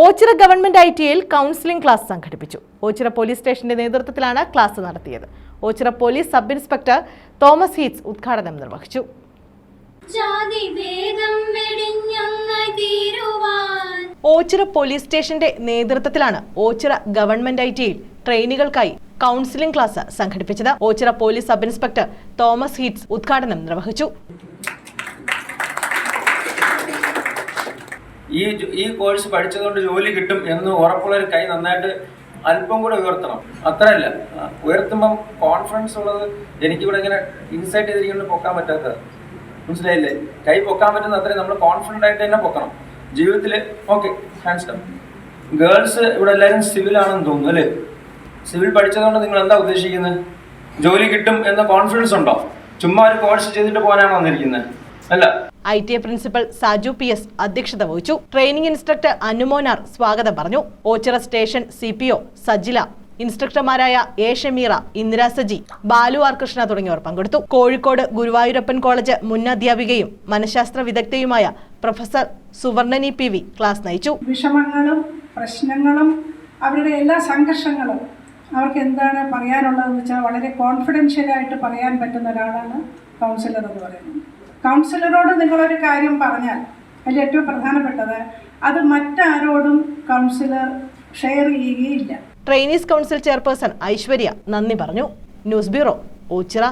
Ochira government I T ഐയിൽ counselling class സംഘടിപ്പിച്ചു. Ochira police സ്റ്റേഷന്റെ നേതൃത്വത്തിലാണ് ക്ലാസ് നടത്തിയത്. Ochira police sub inspector Thomas heats ഉദ്ഘാടനം നിർവഹിച്ചു. ഓച്ചിറ പോലീസ് സ്റ്റേഷന്റെ നേതൃത്വത്തിലാണ് ഓച്ചിറ ഗവൺമെന്റ് ഐ ടിയിൽ ട്രെയിനികൾക്കായി കൗൺസിലിംഗ് ക്ലാസ് സംഘടിപ്പിച്ചത്. Ochira police sub inspector Thomas heats ഉദ്ഘാടനം നിർവഹിച്ചു. ഈ ഈ കോഴ്സ് പഠിച്ചതുകൊണ്ട് ജോലി കിട്ടും എന്ന് ഉറപ്പുള്ള ഒരു കൈ നന്നായിട്ട് അല്പം കൂടെ ഉയർത്തണം. അത്രയല്ല. ഉയർത്തുമ്പം കോൺഫിഡൻസ് ഉള്ളത് എനിക്കിവിടെ ഇങ്ങനെ ഇൻസൈറ്റ് ചെയ്തിരിക്കുന്നത് പൊക്കാൻ പറ്റാത്തത് മനസ്സിലായില്ലേ? കൈ പൊക്കാൻ പറ്റുന്ന അത്രയും നമ്മൾ കോൺഫിഡന്റ് ആയിട്ട് തന്നെ പൊക്കണം. ജീവിതത്തിൽ ഓക്കെ ഹാൻഡ്സ് ഡൗൺ ഗേൾസ് ഇവിടെ എല്ലാവരും സിവിൽ ആണെന്ന് തോന്നുന്നു അല്ലേ? സിവിൽ പഠിച്ചതുകൊണ്ട് നിങ്ങൾ എന്താ ഉദ്ദേശിക്കുന്നത് ജോലി കിട്ടും എന്ന കോൺഫിഡൻസ് ഉണ്ടോ? ചുമ്മാ ഒരു കോഴ്സ് ചെയ്തിട്ട് പോകാനാണ് വന്നിരിക്കുന്നത് അല്ല. I T I principal Saju P S അധ്യക്ഷത വഹിച്ചു. ട്രെയിനിംഗ് ഇൻസ്ട്രക്ടർ അനുമോനാർ സ്വാഗതം പറഞ്ഞു. Ochira station C P O Sajila. ഇൻസ്ട്രക്ടർമാരായ A Shameera Indira Saji Balu R Krishna തുടങ്ങിയവർ പങ്കെടുത്തു. കോഴിക്കോട് ഗുരുവായൂരപ്പൻ കോളേജ് മുൻ അധ്യാപികയും മനഃശാസ്ത്ര വിദഗ്ധയുമായ പ്രൊഫസർ സുവർണനി പി വി ക്ലാസ് നയിച്ചു. വിഷമങ്ങളും പ്രശ്നങ്ങളും അവരുടെ എല്ലാ സംഘർഷങ്ങളും അവർക്ക് എന്താണ് പറയാനുള്ളതെന്ന് വെച്ചാൽ വളരെ കോൺഫിഡൻഷ്യലായിട്ട് പറയാൻ പറ്റുന്ന ഒരാളാണ് കൗൺസിലർ എന്ന് പറയുന്നത്. കൗൺസിലറോട് നിങ്ങളൊരു കാര്യം പറഞ്ഞാൽ അതിൽ ഏറ്റവും പ്രധാനപ്പെട്ടത് അത് മറ്റാരോടും കൗൺസിലർ ഷെയർ ചെയ്യുകയില്ല. ട്രെയിനീസ് കൗൺസിൽ ചെയർപേഴ്സൺ ഐശ്വര്യ നന്ദി പറഞ്ഞു. News bureau Ochira.